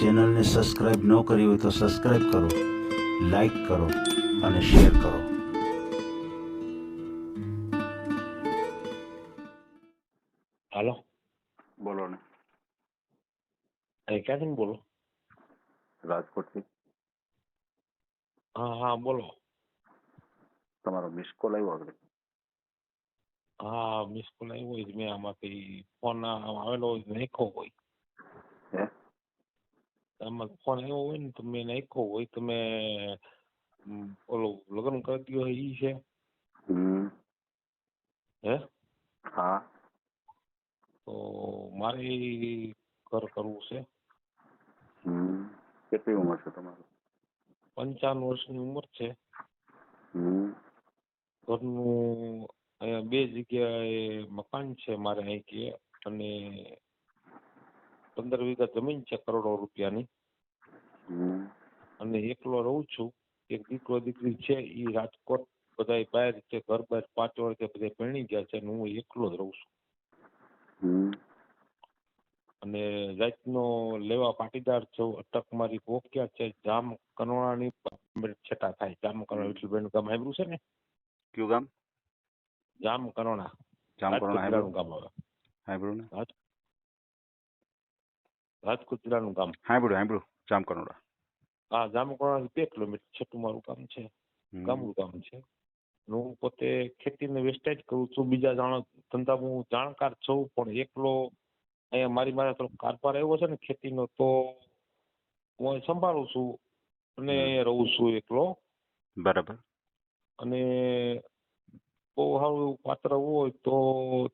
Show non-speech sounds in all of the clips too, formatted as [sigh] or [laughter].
ચેનલને સબસ્ક્રાઇબ ન કરી હોય તો સબસ્ક્રાઇબ કરો લાઈક કરો અને શેર કરો. હાલો? બોલો ને. એ ક્યાંથી બોલો? રાજકોટથી હા હા બોલો. તમારો મિસ કોલ આવ્યો આગળ. હા મિસ કોલ આવ્યો મેં આમાંથી ફોન આવેલો નાખ્યો હોય. હે? આમાં ફોન આવ્યો હોય ને તમે એને નાખ્યો હોય તમે ઓલો લગ્ન કરી દો ઈ છે હે હા તો મારે ઘર કરવું છે કેટલી ઉંમર છે તમારી પંચાવન વર્ષની ઉંમર છે ઘરનું અહીંયા બે જગ્યાએ મકાન છે મારે અહીંથી અને પંદર વીઘા જમીન છે કરોડો રૂપિયાની. અને એકલો રહું છું એક દીકરો દીકરી છે એ રાજકોટ બધા બહાર છે ઘર બહાર પાંચ વર્ષે બધા પરણી ગયા છે અને હું એકલો જ રહું છું. અને જાતનો લેવા પાટીદાર છું અટક મારી પોક્યા છે જામ કનોડાની છેટા થાય જામ કનોડા વિઠ્ઠલભાઈનું ગામ આવ્યું છે ને? કયું ગામ? જામ કરોણા જામ રાજકોટ ગામ આવે સાંભળ્યું ને? રાજકોટ જિલ્લાનું ગામ. સાંભળ્યું સાંભળ્યું જામકરણોડા હા જામ કનોડાથી બે કિલોમીટર છેટું મારું ગામ છે. ગામડું ગામ છે. હું પોતે ખેતીને વેસ્ટેજ કરું છું. બીજા જાણ ધંધા હું જાણકાર છું પણ એકલો અહીંયા મારી મારા તરફ કારભાર આવ્યો છે ને ખેતીનો તો હું સંભાળું છું અને રહું છું એકલો. બરાબર. અને બહુ સારું પાત્ર હોય તો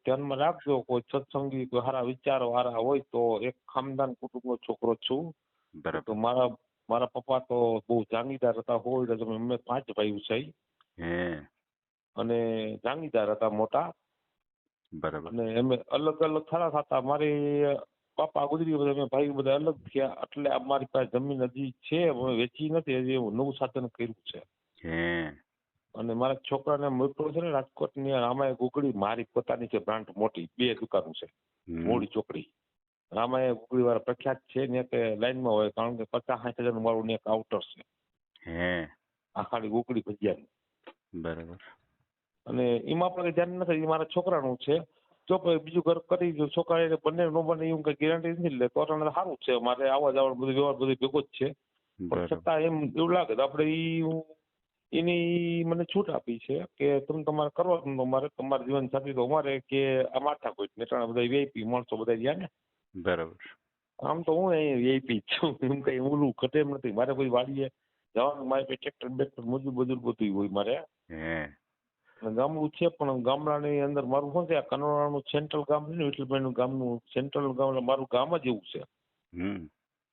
ધ્યાનમાં રાખજો. કોઈ સત્સંગી કોઈ સારા વિચારો સારા હોય તો એક ખાનદાન કુટુંબનો છોકરો છું. બરાબર. તો મારા મારા પપ્પા તો બહુ જાંગીદાર હતા હોય એટલે અમે પાંચ ભાઈઓ છે. અને જાંગીદાર હતા મોટા. બરાબર. અને અમે અલગ અલગ થતા થતા મારી પાપા ગુજરી બધા અમે ભાઈ બધા અલગ થયા. એટલે મારી પાસે જમીન હજી છે અમે વેચી નથી હજી એવું નવું સાધન કર્યું છે. હે. અને મારા છોકરાને મોકલો છે ને રાજકોટની રામાએ ગુગળી મારી પોતાની છે બ્રાન્ડ મોટી બે દુકાનો છે. મોડી ચોકડી. રામાય ગુગળી વાળા પ્રખ્યાત છે ને તે લાઈનમાં હોય કારણ કે પચાસ સાઠ હજાર મારું ને એક આઉટર છે. હે. આ ખાલી ગુગળી ભજીયાની. બરાબર. અને એમાં પણ ધ્યાન નથી એ મારા છોકરાનું છે. જો બીજું ઘર કરી જો છોકરા બંને નો બને એવું કઈ ગેરંટી નથી લે તો સારું છે. મારે આવવા જવાનું બધું વ્યવહાર બધું ભેગો જ છે. પણ છતાં એમ એવું લાગે તો આપણે ઈ હું એની મને છૂટ આપી છે કે તમે તમારે કરવા તમારા જીવન સાથી તો અમારે કે આ માથા કોઈ મેટાણા બધા વીઆઈપી માણસો બધા ગયા ને બરાબર આમ તો હું અહીં વીઆઈપી છું. એમ કઈ ઓલું ઘટે એમ નથી. મારે કોઈ વાડીએ જવાનું મારે કોઈ ટ્રેક્ટર બેક્ટર મજૂર બધું બધું હોય મારે. ગામડું છે પણ ગામડાની અંદર મારું શું છે? આ કનોડાનું સેન્ટ્રલ ગામ છે ને વિઠ્ઠલભાઈનું ગામનું સેન્ટ્રલ ગામ મારું ગામ જ એવું છે.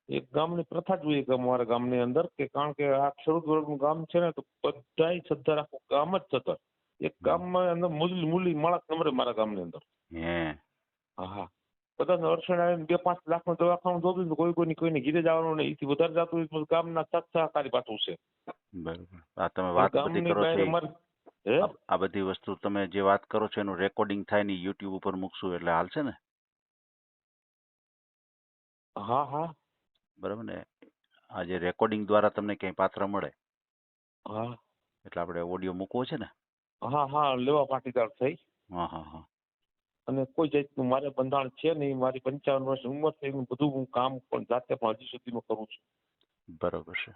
એક ગામની પ્રથા જોઈએ કે અમારા ગામની અંદર કે કારણ કે આ ખેડૂત વર્ગનું ગામ છે ને તો બધાય સદ્ધર આખું ગામ જ સદ્ધર એક ગામમાં અંદર મુલી મુલી માણસ નંબરે મારા ગામની અંદર. હે. બધાને અડચણ આવીને બે પાંચ લાખનું દવાખાનું જોતું કોઈ કોઈની કોઈને ઘીરે જવાનું નહીં એથી વધારે જતું હોય ગામના સાત સહકારી પાછું છે. બરાબર. આ તમે વાત બધી કરો છો આ- આ બધી વસ્તુ તમે જે વાત કરો છો એનું રેકોર્ડિંગ થાય ને યુટ્યુબ ઉપર મૂકશું એટલે હાલશે ને? હા હા. બરાબર ને? આ જે રેકોર્ડિંગ દ્વારા તમને ક્યાંય પાત્ર મળે. હા. એટલે આપણે ઓડિયો મૂકવો છે ને? હા હા લેવા પાટીદાર થઈ. હા હા હા. અને કોઈ જાતનું મારે બંધાણ છે નહીં મારી પંચાવન વર્ષ ઉંમર થઈ હું બધું હું કામ પણ જાતે પણ હજી સુધીમાં કરું છું. બરોબર છે.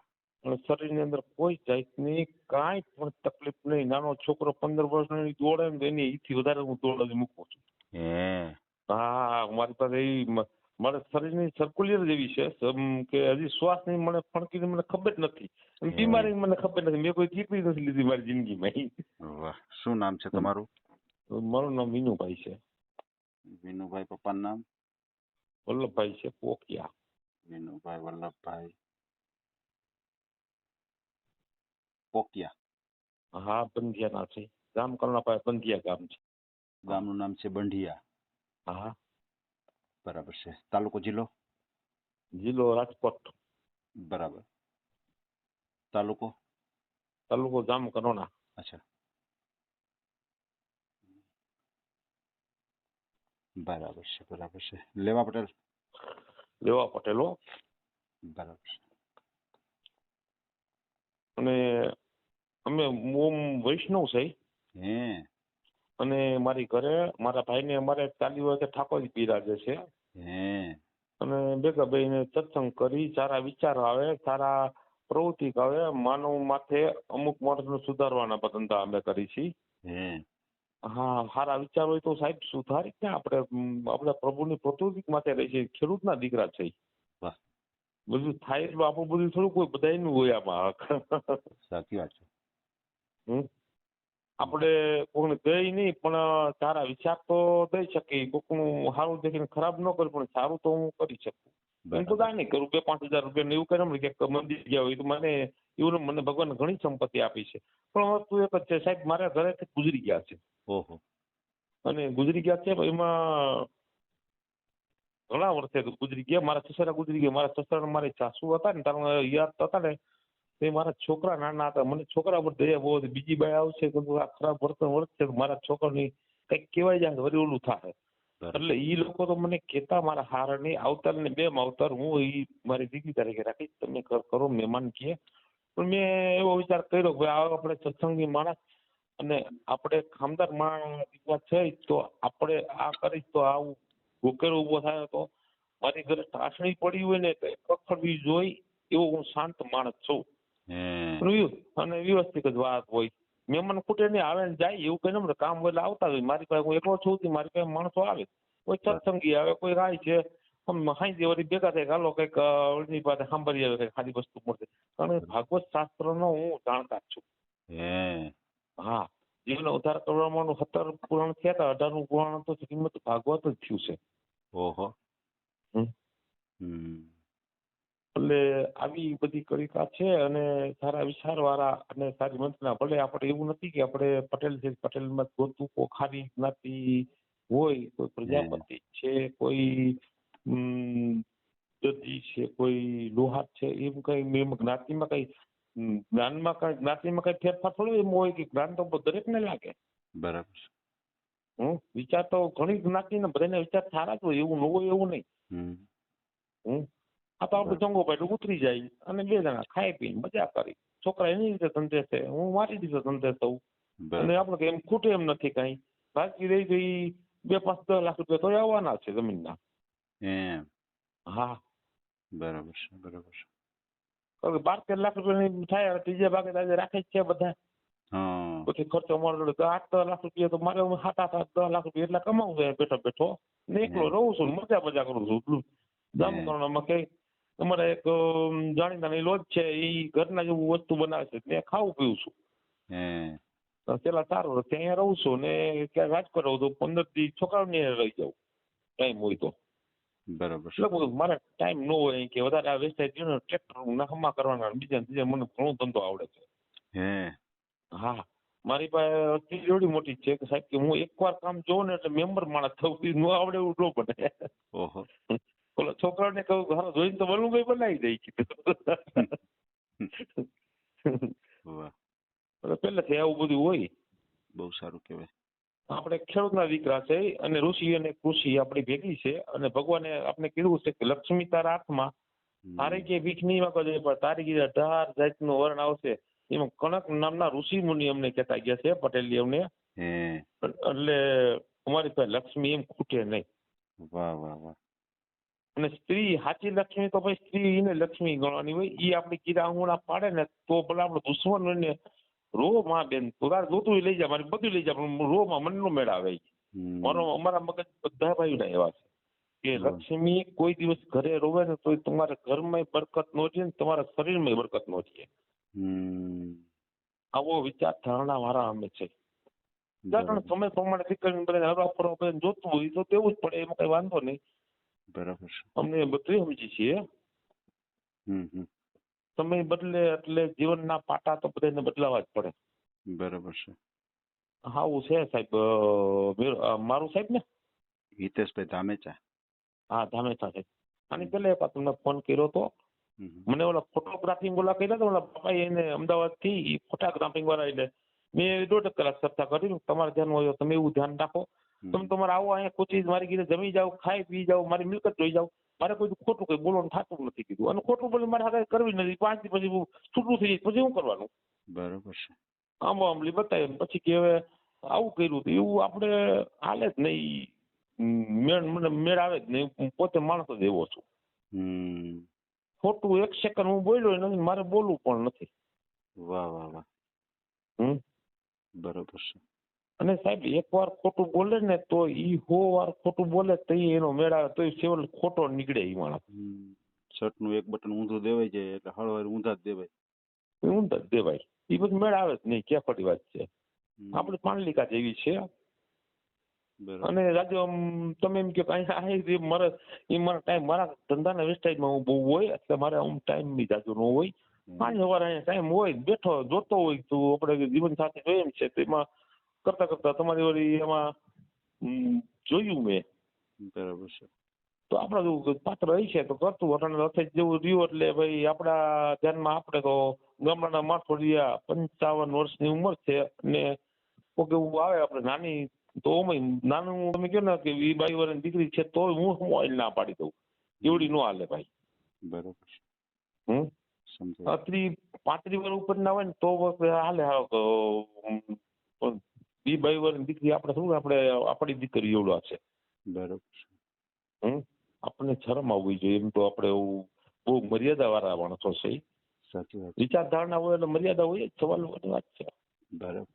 અને શરીરની અંદર કોઈ જાતની કાંઈ પણ તકલીફ નહીં. નાનો છોકરો પંદર વર્ષનો દોડે ને તો એની ઈથી વધારે હું દોડ મૂકું છું. હે. હા મારી પાસે એ મારા શરીરની સર્ક્યુલર જેવી છે કે હજી શ્વાસની મને ફણકીની મને ખબર જ નથી બીમારી મને ખબર નથી. મેં કોઈ ચીકવી નથી લીધી મારી જિંદગીમાં. વાહ. શું નામ છે તમારું? મારું નામ વિનુભાઈ છે. વિનુભાઈ પપ્પાનું નામ? વલ્લભભાઈ છે પોકિયા. વિનુભાઈ વલ્લભભાઈ. પોકિયા. હા બંધિયાના છે. જામકરણા પાસે બંધિયા ગામ છે. ગામનું નામ છે બંઢિયા. હા. બરાબર છે. તાલુકો જિલ્લો? જિલ્લો રાજકોટ. બરાબર. તાલુકો? તાલુકો જામકરણા અચ્છા. બરાબર છે બરાબર છે. લેવા પટેલ? લેવા પટેલો બરાબર છે. અને અમે મોમ વૈષ્ણવ છે. હે. અને મારી ઘરે મારા ભાઈને અમારે ચાલી વર્ષે ઠાકોરજી બિરાજે છે. અને ભેગા બેહીને સત્સંગ કરી સારા વિચાર આવે સારા પ્રવૃત્તિ આવે માનવ માથે અમુક માણસને સુધારવાના ધંધા અમે કરી છીએ હા. સારા વિચાર હોય તો સાહેબ સુધારી ને આપણે આપણે પ્રભુની પ્રકૃતિ માટે રહી છે. ખેડૂતના દીકરા છે. બધું થાય એટલે આપણું બધું થોડું કોઈ બધાયનું હોય આમાં. સાચી વાત છે. હમ. આપણે કોઈને દઈ નહીં પણ સારા વિચાર તો દઈ શકીએ કોકનું સારું દેખીને ખરાબ ન કરું પણ સારું તો હું કરી શકું. હું બરાબર. નહીં કરું બે પાંચ હજાર રૂપિયા ને એવું કરે ને કે મંદિર ગયા હોય તો મને એવું મને ભગવાન ઘણી સંપત્તિ આપી છે. પણ વસ્તુ એક જ છે સાહેબ મારા ઘરેથી ગુજરી ગયા છે. ઓહો. અને ગુજરી ગયા છે એમાં ઘણા વર્ષે ગુજરી ગયા. મારા સસરા ગુજરી ગયા મારા સસરા મારી સાસુ હતા ને તારા યાદ હતા ને તે મારા છોકરા નાના હતા. મને છોકરા પર દયા બહુ હતી. બીજી બાઈ આવશે તો આ ખરાબ વર્તન વર્તશે તો મારા છોકરાની કંઈક કહેવાય જાય વરી વળી ઓલું થાય એટલે એ લોકો તો મને કહેતા મારા હારા નહીં. આવતાર ને બે અવતાર હું એ મારી દીકરી તરીકે રાખીશ. તમે કરો મહેમાન કહે. પણ મેં એવો વિચાર કર્યો કે આ આપણે સત્સંગી માણસ અને આપણે ખામદાર માણસ દીકરા છે તો આપણે આ કરીશ તો આવું ઉકેલ ઊભો થાય તો મારી ઘરે ટાસણી પડી હોય ને તો પકડવી જોઈ એવો હું શાંત માણસ છું. અને વ્યવસ્થિત જ વાત હોય. મહેમાન ખૂટે નહીં આવે ને જાય એવું કઈ ને કામ હોય આવતા હોય. મારી પાસે હું એકલો છું મારી પાસે માણસો આવે. કોઈ સત્સંગી આવે કોઈ રાય છે. હાઈ દેવાથી ભેગા થાય હાલો કંઈક ઓળની પાસે સાંભળી આવે કંઈક ખાલી વસ્તુ મળશે કારણ ભાગવત શાસ્ત્ર નો હું જાણકાર છું. હે. હા. જીવન ઉદ્ધાર કરવામાં સત્તર પુરાણ થયા હતા અઢારનું પુરાણ તો શ્રીમદ ભાગવત જ થયું છે. ઓહો. હમ. એટલે આવી બધી કવિતા છે અને સારા વિચાર વાળા અને સારી મંત્રના ભલે આપણે એવું નથી કે આપણે પટેલ છે પટેલમાં ગોતું કોખારી જ્ઞાતિ હોય કોઈ પ્રજાપતિ છે કોઈ ઉમ, છે કોઈ લોહાર છે એમ કઈ એમ જ્ઞાતિમાં કઈ જ્ઞાનમાં કઈ જ્ઞાતિમાં કઈ ફેરફાર થોડું એમ હોય કે જ્ઞાન તો દરેકને લાગે. બરાબર. હમ વિચાર તો ઘણી જ્ઞાતિના બધાને વિચાર સારા જ હોય એવું ન હોય એવું નહીં. હમ. આ તો આપણે જંગો પાટું ઉતરી જાય અને બે જણા ખાઈ પીને મજા કરી. છોકરા એની રીતે ધંધે છે હું મારી રીતે ધંધે થઉં. અને આપણે એમ ખૂટે એમ નથી કઈ. બાકી રહી ગઈ બે પાંચ દસ લાખ રૂપિયા તો આવવાના છે જમીનના. એમ. હા. બરાબર છે બરાબર છે. કારણ કે બાર તેર લાખ રૂપિયાની થાય ત્રીજા ભાગે તો આજે રાખે જ છે બધા. પછી ખર્ચો મારો તો આઠ દસ લાખ રૂપિયા તો મારે સાત આઠ આઠ દસ લાખ રૂપિયા એટલા કમાવું છે બેઠો બેઠો. ને એકલો રહું છું મજા મજા કરું છું. હમ. કરણામાં કઈ અમારે એક જાણીતા જાણીતાની લોજ છે એ ઘરના જેવું વસ્તુ બનાવે છે ત્યાં ખાવું પીવું છું. પેલા સારું ત્યાં અહીંયા રહું છું ને ક્યાંક રાજકોટ રહું તો પંદરથી છોકરાઓને ની રહી જાઉં. ટાઈમ હોય તો. બરાબર. છે એટલે બધું મારે ટાઈમ ન હોય કે વધારે આ વેસ્ટાઈડ ને ટ્રેક્ટર નાખમાં કરવાના બીજા બીજા મને ઘણો ધંધો આવડે છે. હે. હા. મારી પાસે ચીજ એવડી મોટી છે કે સાહેબ કે હું એકવાર કામ જોઉં ને એટલે મેમ્બર માણસ થવું ન આવડે એવું ન બને. ઓહો. ઓલા છોકરાને કહું કે જોઈને તો વલું ભાઈ બનાવી દઈ કીધું. પહેલેથી આવું બધું હોય. બહુ સારું કહેવાય. આપણે ખેડૂતના દીકરા છે અને ઋષિ અને કૃષિ આપણી ભેગી છે અને ભગવાને આપણે કીધું છે કે લક્ષ્મી તારા હાથમાં. તારે કે ભીખ નહીં માંગવા જોઈએ પણ તારી કીધા અઢાર જાતનું વર્ણ આવશે એમાં કણક નામના ઋષિ મુનિ અમને કહેતા ગયા છે પટેલી અમને. એટલે અમારી પાસે લક્ષ્મી એમ ખૂટે નહીં. વાહ વાહ વાહ. અને સ્ત્રી સાચી લક્ષ્મી તો ભાઈ સ્ત્રી ને લક્ષ્મી ગણવાની હોય. એ આપણી કીધા આંગુણા પાડે ને તો ભલે આપણે દુશ્મન હોય ને રો માં બેન તું તારે જોતું લઈ જા મારે બધું લઈ જા પણ રો માં મનનો મેળ આવે મારો અમારા મગજ બધા ભાઈઓના એવા છે કે. લક્ષ્મી કોઈ દિવસ ઘરે રોવે ને તો તમારા ઘરમાં બરકત નો છે ને તમારા શરીરમાં બરકત નો છે હમ. આવો વિચાર ધારણા વાળા અમે છે. કારણ સમય પ્રમાણે દીકરીને હરવા ફરવા જોતું હોય તો તેવું જ પડે એમાં કઈ વાંધો નહીં. બરાબર છે. અમને બધું સમજી છીએ. હમ હમ. સમય બદલે એટલે જીવનના પાટા તો બધાને બદલાવા જ પડે. બરાબર છે. હાવું છે સાહેબ. મારું સાહેબ ને? હિતેશભાઈ ધામેચા. હા ધામેચા સાહેબ. આની પહેલા એક તમને ફોન કર્યો તો. હમ હમ. મને ઓલા ફોટોગ્રાફિંગ બોલા કર્યા હતા ઓલા પપ્પાએ એને અમદાવાદથી ફોટોગ્રાફી વાળા એટલે મેં દોઢ કલાક ચર્ચા કરી તમારે ધ્યાન હોય તમે એવું ધ્યાન રાખો. તમે તમારે આવો અહીંયા કુચી મારી કીધે જમી જાઓ ખાઈ પી જાઓ મારી મિલકત જોઈ જાઓ. મારે કોઈ ખોટું કઈ બોલવાનું થતું નથી કીધું. અને ખોટું બોલી મારે હારે કરવી નથી. પાંચ દી પછી હું છૂટું થઈ જાય પછી શું કરવાનું? બરોબર છે. આમ આમલી બતાવી પછી કે હવે આવું કર્યું એવું આપણે હાલે જ નહીં. મેળ મને મેળ આવે જ નહીં. હું પોતે માણસ જ એવો છું. હમ. ખોટું એક સેકન્ડ હું બોલ્યો નથી મારે બોલવું પણ નથી. વાહ વાહ વાહ. હમ. બરોબર છે. અને સાહેબ એક વાર ખોટું બોલે ને તો ઈ હો વાર ખોટું બોલે તો એનો મેળ આવે તો સેવલ ખોટો નીકળે ઈ માણસ. શર્ટનું એક બટન ઊંધું દેવાય જાય એટલે હળવાર ઊંધા જ દેવાય. ઊંધા જ દેવાય. ઈ બધું મેળ આવે જ નહીં ક્યાં ખોટી વાત છે. આપણે પાણલિકા જેવી છે. અને રાજુ તમે એમ કે અહીંયા અહીં મારે એ મારા ટાઈમ મારા ધંધાના વેસ્ટાઈજમાં હું બહુ હોય એટલે મારે આમ ટાઈમ બી જાજો ન હોય. પાંચ સવારે અહીંયા ટાઈમ હોય બેઠો જોતો હોય તો આપણે જીવન સાથે જોઈએ છે તો એમાં કરતા કરતા તમારી વળી એમાં જોયું મેં. બરાબર છે. તો આપણા જેવું પાત્ર રહી છે તો કરતું અટાણે રથે જેવું રહ્યું એટલે ભાઈ આપણા ધ્યાનમાં આપણે તો ગામડાના માણસો રહ્યા પંચાવન વર્ષની ઉંમર છે ને કોઈક એવું આવે આપણે નાની તો નાનું તમે કહો ને કે વી બાઈ વર્ષની દીકરી છે તો હું મોબાઈલ ના પાડી દઉં? એવડી ન હાલે ભાઈ. બરોબર છે. હમ? સમજાય. પાંત્રી વર્ષ ઉપર ના હોય ને તો હાલે હાવ તો હમ, પણ વી બાઈ વર્ષની દીકરી આપણે શું આપણે આપણી દીકરી એવડો છે બરોબર હમ? આપણને શરમ આવવી જોઈએ એમ તો આપણે એવું બહુ મર્યાદા વાળા માણસો છે સાચી વાત. વિચારધારણા હોય એટલે મર્યાદા હોય જ સવાલ વાત છે. બરોબર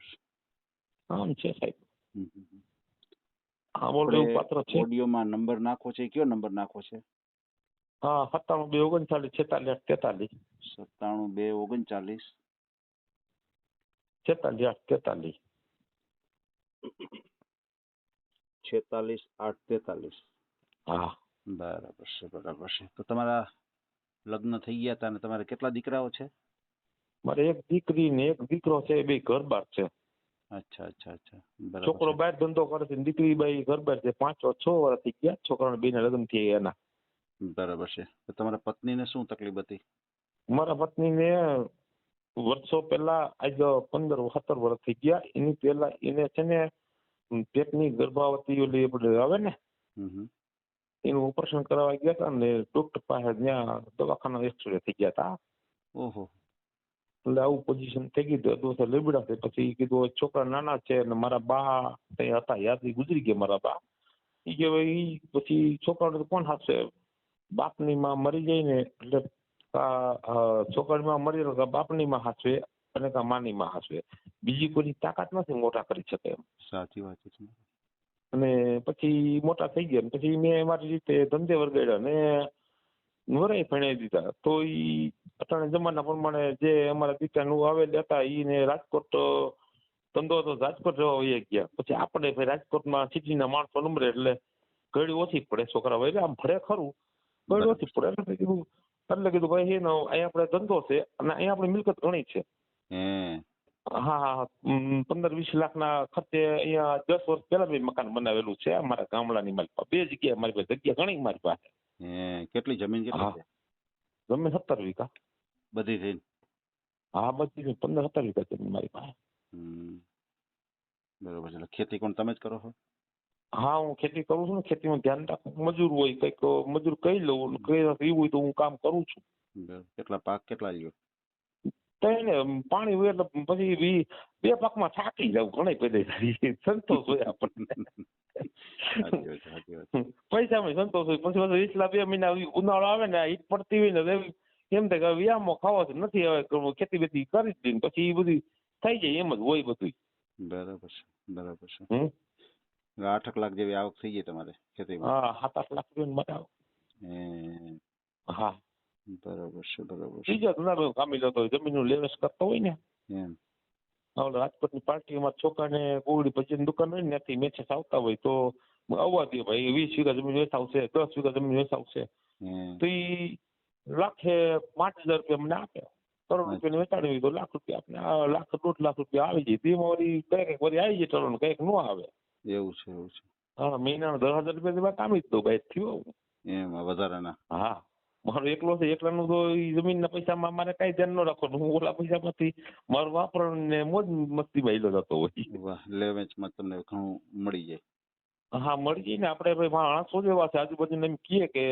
આમ છે સાહેબ. હમ, હમ, હમ. આમ એવું પાત્ર છે? ઓડિયોમાં નંબર નાખો છે? એ કયો નંબર નાખો છે? હા સત્તાણું બે ઓગણચાલીસ છેતાલીસ તેતાલીસ. સત્તાણું બે ઓગણચાલીસ. છેતાલીસ તેતાલીસ. છેતાલીસ આઠ તેતાલીસ. હા. બરાબર છે બરાબર છે. તો તમારા લગ્ન થઈ ગયા હતા અને તમારે કેટલા દીકરાઓ છે? મારે એક દીકરી ને એક દીકરો છે બે ઘર બાર છે. અચ્છા અચ્છા અચ્છા. બરાબર છોકરો. બહાર ધંધો કરે છે ને દીકરી બાઈ ઘર બાર છે પાંચ છ વર્ષ થઈ ગયા છોકરાને બે લગ્ન થઈ એના. બરાબર છે. તો તમારા પત્નીને શું તકલીફ હતી? મારા પત્નીને વર્ષો પહેલા આજ પંદર સત્તર વર્ષ થઈ ગયા. એની પહેલા એને છે ને પેટની ગર્ભાવતી ઓલી આવે ને. એનું ઓપરેશન કરાવવા ગયા હતા ને ડોક્ટર પાસે ત્યાં દવાખાના એક્સરે થઈ ગયા હતા. ઓહો. એટલે આવું પોઝિશન થઈ ગઈ તો અડધો લેબડા છે. પછી કીધું છોકરા નાના છે ને મારા બા ત્યાં હતા યાદથી ગુજરી ગયા મારા બા. એ કે ભાઈ પછી છોકરાને તો કોણ હાથશે બાપની માં મરી જાય ને એટલે આ, છોકરીમાં મરી જાય તો બાપની માં હાથવે અને કા માની માં હાચવે બીજી કોઈની તાકાત નથી મોટા કરી શકે એમ. સાચી વાત છે અને પછી મોટા થઈ ગયા પછી મેં મારી રીતે ધંધે વરગાડ્યા ને વરાય ભણાવી દીધા. તો ઈ અટાણે જમાના પ્રમાણે જે અમારા દીકરાનું આવેલ હતા ઈને રાજકોટ ધંધો હતો રાજકોટ રહેવા વહી ગયા. પછી આપણે ભાઈ રાજકોટમાં સિટીના માણસો નંબરે એટલે ઘડી ઓછી પડે છોકરા એટલે આમ ભરે ખરું. ઘડી ઓછી પડે. એટલે કીધું એટલે કીધું ભાઈ એનો અહીંયા આપણે ધંધો છે અને અહીંયા આપણી મિલકત ઘણી છે. હા હા પંદર વીસ લાખના ખર્ચે અહીંયા દસ વર્ષ પહેલા મેં મકાન બનાવેલું છે અમારા ગામડાની મારી પાસે. બે જગ્યાએ મારી પાસે જગ્યા ઘણી મારી પાસે. કેટલી જમીન કેટલી છે? ગમે સત્તર વીઘા. બધી થઈને? હા બધી પંદર સત્તર વીઘા જમીન મારી પાસે. બરોબર છે ખેતી કોણ તમે જ કરો છો? હા હું ખેતી કરું છું ને ખેતીમાં ધ્યાન રાખું મજૂર હોય કંઈક મજૂર કહી લઉં કઈ એવું હોય તો હું કામ કરું છું. કેટલા પાક કેટલા લ્યો તો એને પાણી હોય એટલે પછી બે પાકમાં થાકી જાવ ઘણી પેદા સંતોષ હોય આપણને. પૈસામાં સંતોષ હોય પછી પાછું વીસલા બે મહિના ઉનાળો આવે ને ઈટ પડતી હોય ને એમ- થાય કે વ્યામો ખાવા છે નથી હવે ખેતી બેતી કરી જ દઈએ પછી એ બધી થઈ જાય એમ જ હોય બધું બરાબર છે બરાબર છે. આઠક લાખ જેવી આવક થઈ ગઈ તમારે ખેતીમાં. હા સાત આઠ લાખ રૂપિયા બતાવો હે. હા. બરોબર છે બરોબર બીજા ધંધા કામી લેતો હોય જમીનનું લેવેસ કરતો હોય ને. એમ. પાર્ટી રાજકોટની પાર્ટીમાં છોકરાને કોવડી ભજીની દુકાન હોય ને ત્યાંથી મેચેસ આવતા હોય તો આવવા દે ભાઈ વીસ વીઘા જમીન વેચાવશે દસ વીઘા જમીન વેચાવશે. આવશે તો એ લાખે પાંચ હજાર રૂપિયા મને આપે. કરોડ રૂપિયાની વેચાણી હોય તો લાખ રૂપિયા આપને. લાખ દોઢ લાખ રૂપિયા આવી જાય. તેમાં વળી કંઈક વળી આવી જાય ટર્ન કંઈક ન આવે. એવું છે એવું છે. હા મહિનાનો દસ હજાર રૂપિયા જેવા કામી જ દઉં ભાઈ થયો એમ વધારાના. હા મારો એકલો છે એકલાનું તો એ જમીનના પૈસામાં મારે કાંઈ ધ્યાન ન રાખવાનું. હું ઓલા પૈસામાંથી મારું વાપરણ ને મોજ મસ્તી બાઈલો જતો હોય. વાહ લે વેચમાં તમને ઘણું મળી જાય. હા મળી જાય ને આપણે ભાઈ માણસો જેવા છે આજુબાજુને એમ કહીએ કે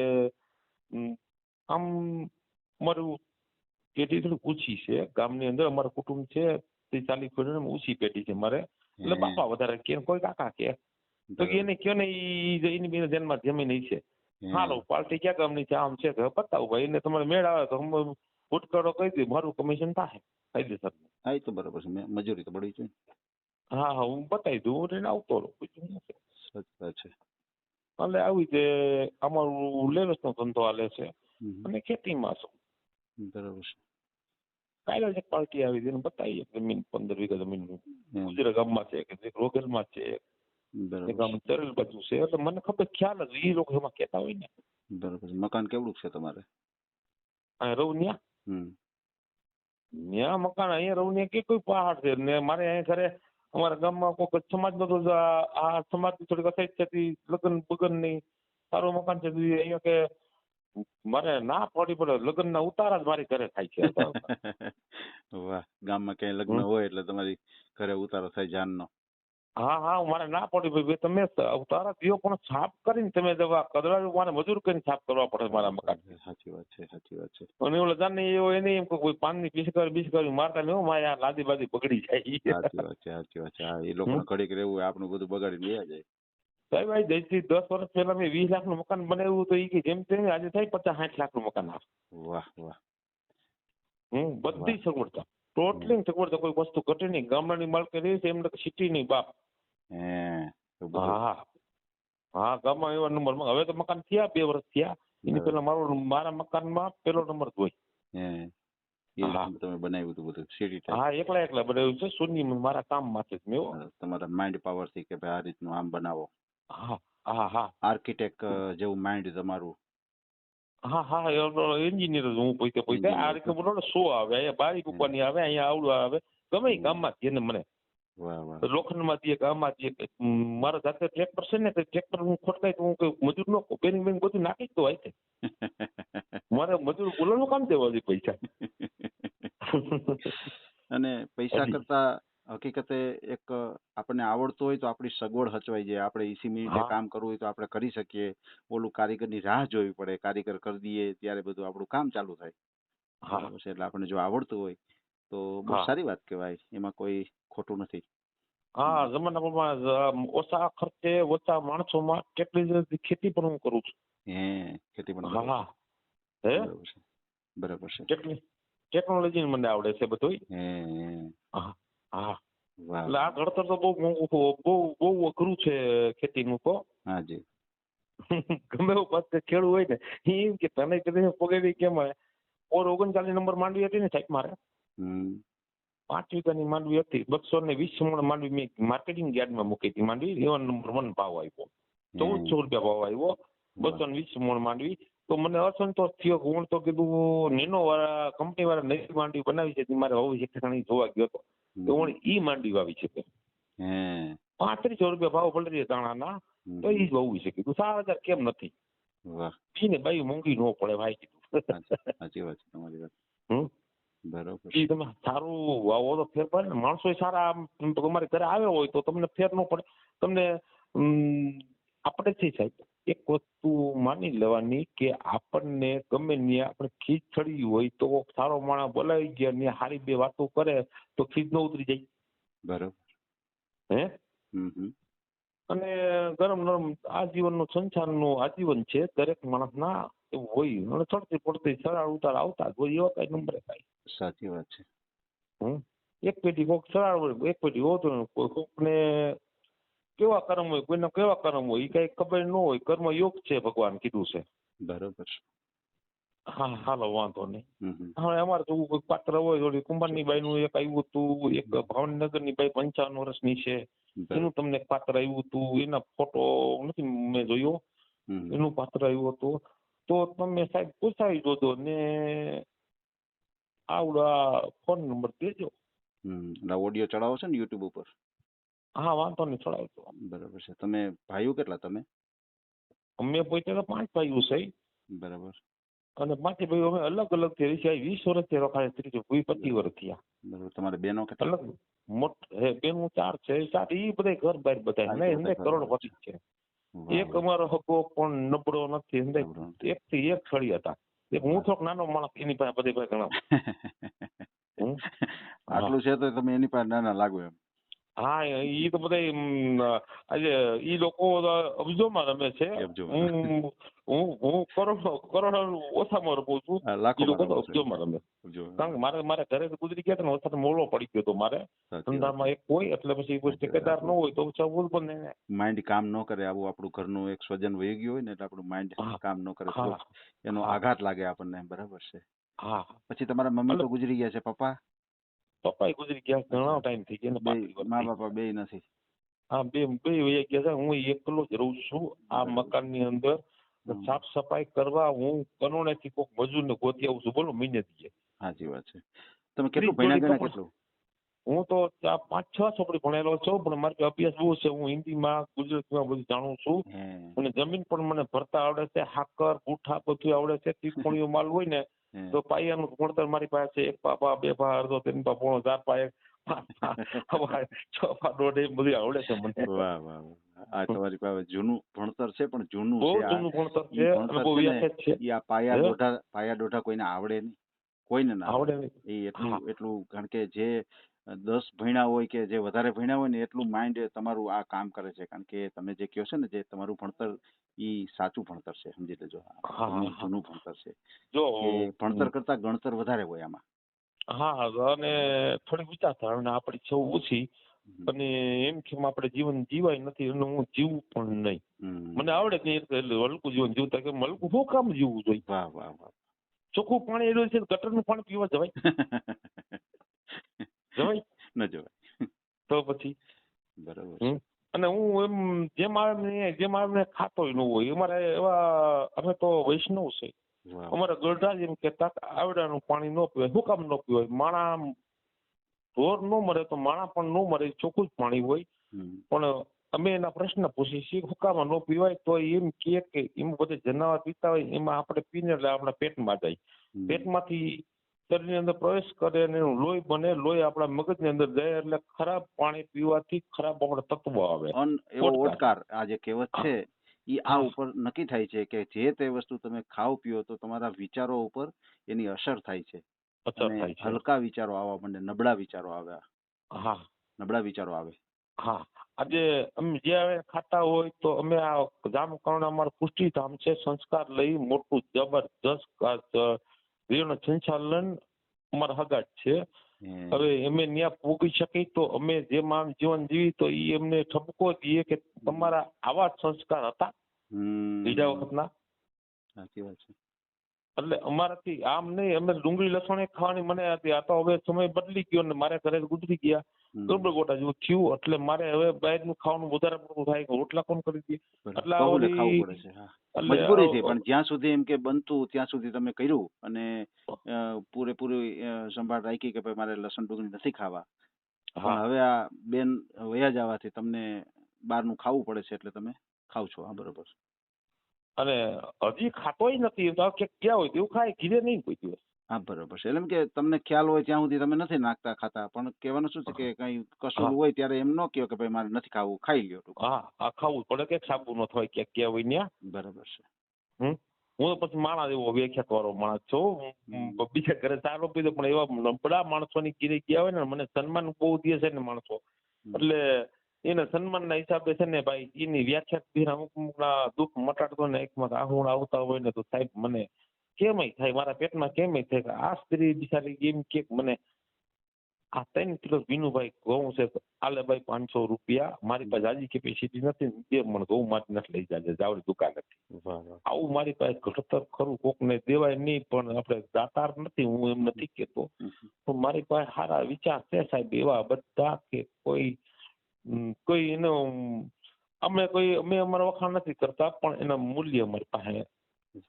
આમ અમારું પેઢી થોડી ઓછી છે ગામની અંદર અમારું કુટુંબ છે તે ચાલીસ પેઢી ઓછી પેઢી છે મારે. એટલે બાપા વધારે કે કોઈ કાકા કે? તો એને કયો ને એની બેન જન્મ જમીન છે. હાલો પાર્ટી ક્યાં ગામની છે? આમ છે કે? બતાવું ભાઈ એને તમારે મેળ આવે તો હું કહી દઉં મારું કમિશન થાય. કાયદેસર હા એ તો બરાબર છે. મજૂરી તો પડી છે. હા હા હું બતાવી દઉં. એને આવતો રહું બીજું શું છે સાચી વાત છે. એટલે આવી રીતે અમારું લેવસનો ધંધો હાલે છે. અને ખેતીમાં છું બરાબર છે. કાલે જ એક પાર્ટી આવી હતી બતાવી એક જમીન પંદર વીઘા જમીન ગુજરાત ગામમાં છે કે રોગેલમાં છે. એક આમ ચરેલ બાજુ છે. એટલે મને ખબર ખ્યાલ જ એ લોકો એમાં કહેતા હોય ને. છે. બરાબર મકાન કેવડું છે તમારે? આ રવનિયા હમ. ત્યાં મકાન અહીંયા રવનિયા કે કોઈ પહાડ છે? ને મારે અહીંયા ઘરે અમારા ગામમાં કોઈ સમાજ તો આ સમાજ થોડીક અસાઈડ થતી લગ્ન બગનની સારું મકાન છે અહીંયા કે મારે ના પડી પડે લગ્નના ઉતારા જ મારી ઘરે થાય છે [laughs] વાહ ગામમાં ક્યાંય લગ્ન હોય એટલે તમારી ઘરે ઉતારો થાય જાનનો. હા હા મારે ના પડી ભાઈ તમે ઉતારા દિયો પણ છાપ કરીને તમે દવા કદડા મારે મજૂર કરીને છાપ કરવા પડે મારા મકાન સાચી વાત છે સાચી વાત છે. અને ઓલો નહીં એવો એને એમ કે કોઈ પાનની પિચકારી બિચકારી મારતા નહીં મારે આ લાદી બાદી બગડી જાય. સાચી વાત છે સાચી વાત છે. હા એ લોકો ઘડીક રહેવું આપણું બધું બગાડીને વયા જાય. સાહેબ આ જયથી દસ વર્ષ પહેલા મેં વીસ લાખનું મકાન બનાવ્યું તો એ કે જેમ તેમ આજે થાય પચાસ સાઠ લાખનું મકાન આવે. વાહ વાહ. હમ બધી સગવડતા. ટોટલી સગવડતા. કોઈ વસ્તુ ઘટે નહીં. ગામડાની માલકી રહી છે એમને સિટી નહીં બાપ. હે હા ગામમાં એવા નંબર હવે તો મકાન થયા બે વર્ષ થયા. એની પેલા મારો મારા મકાનમાં પેલો નંબર જ હોય. તમે બનાવ્યું હતું બધું સિટી હા એકલા એકલા બનાવ્યું છે. શૂન્ય મારા કામ માટે જ મેં તમારા માઇન્ડ પાવરથી કે ભાઈ આ રીતનું આમ બનાવો. હા હા હા. આર્કિટેક્ટ જેવું માઇન્ડ તમારું હા હા એન્જિનિયર જ હું પોતે પોતે આ રીતે બોલો સો આવે અહીંયા બારી કૂકવાની આવે અહીંયા આવડું આવે. ગમે ઈ જે જેને મને. લોખંડમાં દે કે દે મારા જાતે ટ્રેક્ટર છે ને ટ્રેક્ટર હું ખોટકાય તો હું કઈ મજૂર નો બેન બેરિંગ બધું નાખી જ તો હોય મારે મજૂર બોલવાનું કામ દેવા પૈસા. [laughs] અને પૈસા કરતા હકીકતે એક આપણને આવડતું હોય તો આપણી સગવડ હચવાઈ જાય. આપણે ઈસી મિનિટે હા. કામ કરવું હોય તો આપણે કરી શકીએ. ઓલું કારીગરની રાહ જોવી પડે. કારીગર કરી દઈએ ત્યારે બધું આપણું કામ ચાલુ થાય. હા. બરાબર છે? એટલે આપણને જો આવડતું હોય તો બહુ હા. સારી વાત કહેવાય. એમાં કોઈ ખોટું નથી. હા જમાના પ્રમાણે ઓછા ખર્ચે ઓછા માણસોમાં કેટલી જલ્દી ખેતી પણ હું કરું છું. હે ખેતી પણ હા. હા હે? બરાબર છે. બરાબર છે ટેકનોલોજી મને આવડે છે બધું હે હે. હા. હા. એટલે આ ઘડતર તો બહુ મોંઘું બહુ બહુ અઘરું છે ખેતીનું તો. હાજી [laughs] ગમે એવું પાસે ખેડું હોય ને એ એમ કે તને કદી પગેડી કેમ ઓર ઓગણચાલીસ નંબર માંડવી હતી ને સાહેબ મારે? પાંચ વીઘાની માંડવી હતી બસો ને વીસ મણ માંડવી મેં માર્કેટિંગ યાર્ડમાં મૂકી હતી. માંડવી એવા નંબર વન ભાવ આવ્યો ચૌદસો રૂપિયા ભાવ આવ્યો બસો ને વીસ મણ માંડવી. તો મને અસંતોષ થયો હું તો કીધું નેનો વાળા કંપની વાળા નવી માંડવી બનાવી છે મારે હવે છે જોવા ગયો હતો. તો ઈ માંડવી વાવી છે હે. પાંત્રીસો રૂપિયા ભાવ પલરી દાણાના ના તો ઈ જ છે કીધું સાત હજાર કેમ નથી? ને ભાઈ મોંઘી નો પડે ભાઈ કીધું. સાચી વાત છે તમારી વાત. હમ? બરોબર. ઈ તમે સારું વાવો તો ફેર પડે ને. માણસો સારા તમારે ઘરે આવ્યો હોય તો તમને ફેર ન પડે. તમને આપણે છે સાહેબ. એક વસ્તુ માની લેવાની કે આપણને ગમે ત્યાં આપણે ખીજ ચડી હોય તો કોક સારો માણસ બોલાવી ગયા ને સારી બે વાતો કરે તો ખીજ ન ઉતરી જાય. બરાબર. હે? અને ગરમ નરમ આજીવનનું સંસારનું આજીવન છે દરેક માણસના એવું હોય. અને ચડતી પડતી સરાળ ઉતાર આવતા જ હોય એવા કઈ નંબરે કાંઈ. સાચી વાત છે. હમ? એક પેઢી કોક સરાળ હોય એક પેઢી હોતું કોકને કેવા કર્મ હોય કોઈના કેવા કર્મ હોય એ કઈ ખબર ન હોય કર્મ યોગ છે ભગવાન કીધું છે. બરોબર હા હાલો વાંધો નહીં. હવે અમારે તો કોઈ પાત્ર હોય થોડી કુંભારની બાઈનું એક આવ્યું હતું એક ભાવનગરની બાઈ પંચાવન વર્ષની છે. એનું તમને પાત્ર આવ્યું હતું એના ફોટો નથી મેં જોયો. એનું પાત્ર આવ્યું હતું. તો તમે સાહેબ પૂછાવી જોજો ને આવડા ફોન નંબર દેજો. ઓડિયો ચડાવો છે ને યુટ્યુબ ઉપર? હા વાંધો નહીં ચડાવજો બરોબર છે. તમે ભાઈઓ કેટલા તમે? અમે પોતે તો પાંચ ભાઈઓ છે. બરાબર. અને પાંચે ભાઈઓ અમે અલગ અલગથી છે વીસ વર્ષથી રોકાય ત્રીજો કોઈ પચીસ વર્ષ થયા. બરાબર. તમારે બેનો કેટલા? અલગ. મોટ હે બેનો ચાર છે ચાર એ બધા ઘર બહાર બધા હા, એમને કરોડપતિ છે. એક અમારો હકો પણ નબળો નથી. એમને એક થી એક છળી હતા. એક હું થોડોક નાનો માણસ એની પાસે બધી પાસે ઘણા. [laughs] આટલું છે તો તમે એની પાસે નાના લાગો એમ. હા ઈ તો બધા આજે ઈ લોકો તો અબજોમાં રમે છે હું હું હું કરોડો કરોડો ઓછામાં રમું છું એ લોકો તો અબજોમાં રમે કારણ કે મારે મારે ઘરે ગુજરી ગયા ને વરસાદ મોડો પડી ગયો હતો મારે ધંધામાં એક હોય એટલે પછી કોઈ ઠેકેદાર ન હોય તો ચાવલ પણ નહીં માઇન્ડ કામ ન કરે આવું આપણું ઘરનું એક સ્વજન વહી ગયું હોય ને એટલે આપણું માઇન્ડ કામ ન કરે એનો આઘાત લાગે આપણને બરાબર છે હા પછી તમારા મમ્મી તો ગુજરી ગયા છે પપ્પા પપ્પા ગુજરી ગયા ઘણા ટાઈમ થઈ ગયા ને મા બાપા બે નથી. હા બે બે વયા ગયા છે હું એકલો જ રહું છું આ મકાનની અંદર સાફ સફાઈ કરવા હું કનોણે થી કોક કોઈક મજૂરને ગોતી આવું છું. બોલો મહિને દીએ સાચી વાત છે. તમે કેટલું ભણ્યા જોડી કેટલું? હું તો આ પાંચ છ ચોપડી ભણેલો છું પણ મારે અભ્યાસ બહુ છે. હું હિન્દીમાં ગુજરાતીમાં બધું જાણું છું. અને જમીન પણ મને ભરતા આવડે છે. હાકર ગુઠા બધું આવડે છે. [laughs] ત્રિકોણીઓ માલ હોય ને. તો પાયાનું ભણતર મારી પાસે એક પાપા બે પા અડધો ત્રણ પા પોણો ચાર પા એક પા, છ પા દોઢ એ બધું આવડે છે મને. વાહ વાહ આ તમારી પાસે જૂનું ભણતર છે પણ જૂનું બહુ જૂનું ભણતર છે. ભણતર અને બહુ છે. આ પાયા દોઢા પાયા દોઢા કોઈને આવડે નહીં. કોઈને ના આવડે નહીં. એ એટલું એટલું કારણ કે જે દસ ભણ્યા હોય કે જે વધારે ભણ્યા હોય ને એટલું માઇન્ડ તમારું આ કામ કરે છે. કારણ કે તમે જે કહો છો ને જે તમારું ભણતર ઈ સાચું ભણતર છે સમજી લેજો. જૂનું-. ભણતર છે. જો ભણતર કરતા ગણતર વધારે હોય આમાં. હા અને થોડીક વિચારધારણા આપણી છે ઓછી. અને એમ કે આપણે જીવન જીવાય નથી અને હું જીવું પણ નહીં. મને આવડે નહીં એટલે હલકું જીવન જીવતા કે હલકું શું કામ જીવવું જોઈએ? વાહ વાહ વાહ. ચોખ્ખું પાણી એનું છે ગટરનું પાણી પીવા જવાય. [laughs] જવાય? ન જવાય. તો પછી? બરાબર. અને હું એમ જે આવે જે જેમ આવે ને ખાતોય ન હોય અમારે એવા અમે તો વૈષ્ણવ છે. અમારા ગઢડા જ એમ કહેતા આવડાનું પાણી ન પીવાય શું કામ ન પીવાય? માણા ઢોર ન મરે તો માણા પણ ન મરે ચોખ્ખું જ પાણી હોય. પણ અમે એના પ્રશ્ન પૂછીએ છીએ હુકામાં ન પીવાય? તો એમ કે એમ બધે જનાવર પીતા હોય એમાં આપણે પીને એટલે આપણા પેટમાં જાય. પેટમાંથી શરીરની અંદર પ્રવેશ કરે અને એનું લોહી બને લોહી આપણા મગજની અંદર જાય એટલે ખરાબ પાણી પીવાથી ખરાબ આપણા તત્વો આવે. અન એવો. ઓડકાર આ જે કહેવત છે એ આ ઉપર નક્કી થાય છે કે જે તે વસ્તુ તમે ખાવ પીઓ તો તમારા વિચારો ઉપર એની અસર થાય છે. હલકા વિચારો આવવા માંડે નબળા વિચારો આવે હા. નબળા વિચારો આવે. હા. આજે અમે જે ખાતા હોય તો અમે આ જામકરણ અમારું પુષ્ટિધામ છે સંસ્કાર લઈ મોટું જબરજસ્ત આ સંચાલન અમારા હગા જ છે. હવે અમે ત્યાં પૂગી શકી તો અમે જે માન જીવન જીવી તો એ અમને ઠપકો દઈએ કે તમારા આવા સંસ્કાર હતા. બીજા વખતના. સાચી વાત છે. એટલે અમારાથી આમ નહીં અમે ડુંગળી લસણ ખાવાની મને હતી. આ તો હવે સમય બદલી ગયો ને મારે ઘરે ગુજરી ગયા. હમ. ગોટા જેવું થયું એટલે મારે હવે બહારનું ખાવાનું વધારે પડતું થાય રોટલા કોણ કરી દે? એટલે ખાવું પડે છે મજબૂરી છે પણ જ્યાં સુધી એમ કે બનતું ત્યાં સુધી તમે કર્યું અને પૂરેપૂરી સંભાળ રાખી કે ભાઈ મારે લસણ ડુંગળી નથી ખાવા. પણ હવે આ બેન વયા જવાથી તમને બહારનું ખાવું પડે છે એટલે તમે ખાવ છો હા બરોબર. અને હજી ખાતોય નથી. કે ક્યાં હોય? તેવું ખાય ઘીરે નહીં કોઈ દિવસ. હા બરોબર છે એટલે એમ કે તમને ખ્યાલ હોય ત્યાં સુધી તમે નથી નાખતા ખાતા પણ કહેવાનું શું છે કે કઈ કશું હા. હોય ત્યારે એમ ન કહો કે ભાઈ મારે નથી ખાવું ખાઈ લ્યો ટૂંકમાં. હા આ ખાવું જ પડે કે સાબુ ન થાય ક્યાંક ક્યાં હોય ત્યાં બરાબર છે હમ હું તો પછી માણસ એવો વ્યાખ્યાત વાળો માણસ છું હું હમ. બીજા ઘરે સારો પીધો પણ એવા નબળા માણસોની ઘીરે ગયા હોય ને મને સન્માન બહુ દે છે ને માણસો હમ. એટલે એને સન્માનના હિસાબે છે ને ભાઈ એની વ્યાખ્યાત બી અમુક અમુકના દુઃખ મટાડતો ને એકમાં રાહુણ આવતા હોય ને તો સાહેબ મને કેમય થાય? મારા પેટમાં કેમય થાય? આ સ્ત્રી બિચારી એમ કે મને આ ત્રણ કિલો વિનુભાઈ ઘઉં છે આલે ભાઈ પાંચસો રૂપિયા મારી પાસે જાજી કેપેસિટી નથી બે મણ ઘઉં મારી નથી લઈ જાય જાવડી દુકાનેથી વાહ વાહ. આવું મારી પાસે ઘડતર ખરું કોકને દેવાય નહીં પણ આપણે દાતાર નથી હું એમ નથી કેતો. પણ મારી પાસે સારા વિચાર છે સાહેબ એવા બધા કે કોઈ કોઈ એનો અમે કોઈ અમે અમારા વખાણ નથી કરતા પણ એના મૂલ્ય અમારી પાસે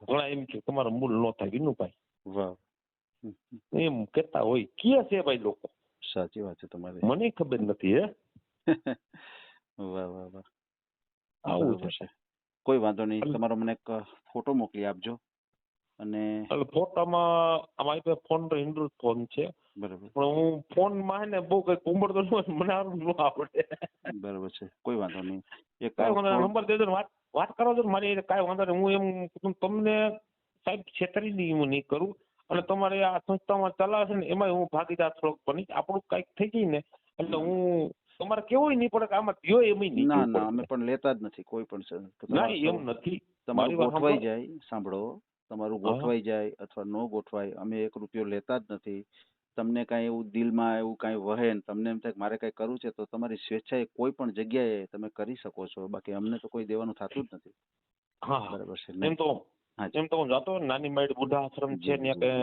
ઘણા એમ કે તમારું મૂળ ન થાય વિનુભાઈ. વાહ. એમ કેતા હોય કે છે ભાઈ લોકો? સાચી વાત છે તમારી. મને ખબર નથી હે? [laughs] વાહ વાહ વાહ. આવું છે કોઈ વાંધો નહીં. તમારો મને એક ફોટો મોકલી આપજો. અને ફોટામાં અમારી પાસે ફોન તો એન્ડ્રોઈડ ફોન છે. બરોબર. પણ હું ફોનમાં ને બહુ કઈ ન હોય, મને સારું ન આવડે. બરોબર છે. કોઈ વાંધો નહીં. એક નંબર દેજો ને વાત વાત કરો છો મારી કાંઈ વાંધો નહીં. હું એમ તમને સાહેબ છેતરીની હું નહીં કરું. અને તમારે આ સંસ્થામાં ચલાવે છે ને એમાં હું ભાગીદાર થોડોક બની આપણું કંઈક થઈ જાય ને એટલે હું તમારે કેવું નહીં પડે કે આમાં દ્યો એમ નહીં. ના ના અમે પણ લેતા જ નથી કોઈ પણ. ના એમ નથી. તમારું વાત ગોઠવાઈ જાય સાંભળો. તમારું. ગોઠવાઈ જાય અથવા ન ગોઠવાય અમે એક રૂપિયો લેતા જ નથી. તમને કાંઈ એવું દિલમાં એવું કાંઈ વહે ને તમને એમ થાય કે મારે કાંઈ કરવું છે તો તમારી સ્વેચ્છાએ કોઈ પણ જગ્યાએ તમે કરી શકો છો. બાકી અમને તો કોઈ દેવાનું થતું જ નથી. હા બરાબર છે એમ તો એમ તો હું જાતો નાની માઇડ બુઢા આશ્રમ છે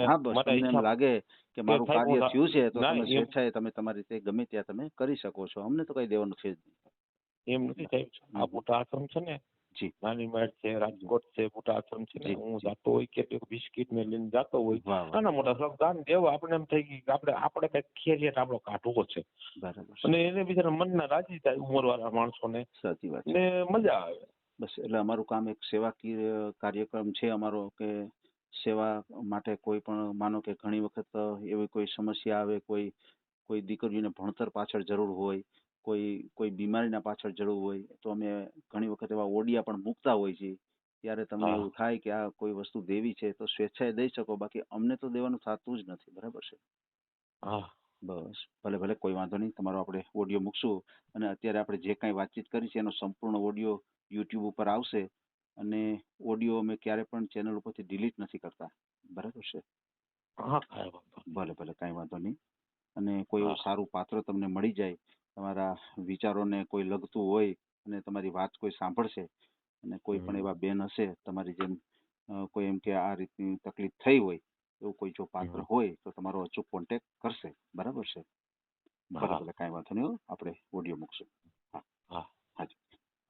હા બસ એમ લાગે કે મારું કાર્ય થયું છે તો તમે સ્વેચ્છાએ તમે તમારી રીતે ગમે ત્યાં તમે કરી શકો છો. અમને તો કઈ દેવાનું છે જ નહીં. એમ નથી સાહેબ આ બુઢા આશ્રમ છે ને જી. નાની માઇડ છે રાજકોટ છે મોટા આશ્રમ છે હું જાતો હોય કે બિસ્કિટ ને લઈને જાતો હોય નાના મોટા થોડાક દાન દેવા આપણે એમ થઈ ગયું કે આપણે આપણે કંઈક ખેરિયત આપણો કાઢવો છે. અને એને બિચારા મનના રાજી થાય ઉંમરવાળા માણસોને. સાચી વાત ને મજા આવે. બસ એટલે અમારું કામ એક સેવાકીય કાર્યક્રમ છે અમારો કે સેવા માટે કોઈ પણ માનો કે ઘણી વખત એવી કોઈ સમસ્યા આવે કોઈ કોઈ દીકરીઓને ભણતર પાછળ જરૂર હોય કોઈ કોઈ બીમારીના પાછળ જરૂર હોય તો અમે ઘણી વખત એવા ઓડિયા પણ મૂકતા હોય છે ત્યારે તમને હા. એવું થાય કે આ કોઈ વસ્તુ દેવી છે તો સ્વેચ્છાએ દઈ શકો બાકી અમને તો દેવાનું થતું જ નથી. બરાબર છે? હા. બસ. ભલે ભલે કોઈ વાંધો નહીં. તમારો આપણે ઓડિયો મૂકશું અને અત્યારે આપણે જે કાંઈ વાતચીત કરી છે એનો સંપૂર્ણ ઓડિયો યુટ્યુબ ઉપર આવશે અને ઓડિયો અમે ક્યારે પણ ચેનલ ઉપરથી ડિલીટ નથી કરતા. બરાબર છે? હા કાંઈ વાંધો નહીં. ભલે ભલે કાંઈ વાંધો નહીં. અને કોઈ એવું હા. સારું પાત્ર તમને મળી જાય તમારા વિચારોને કોઈ લગતું હોય અને તમારી વાત કોઈ સાંભળશે અને કોઈ પણ હમ. એવા બેન હશે તમારી જેમ અ, કોઈ એમ કે આ રીતની તકલીફ થઈ હોય એવું કોઈ જો પાત્ર હમ. હોય તો તમારો અચૂક કોન્ટેક્ટ કરશે બરાબર છે ભલે હા. ભલે કાંઈ વાંધો નહીં હો. આપણે ઓડિયો મૂકશું હા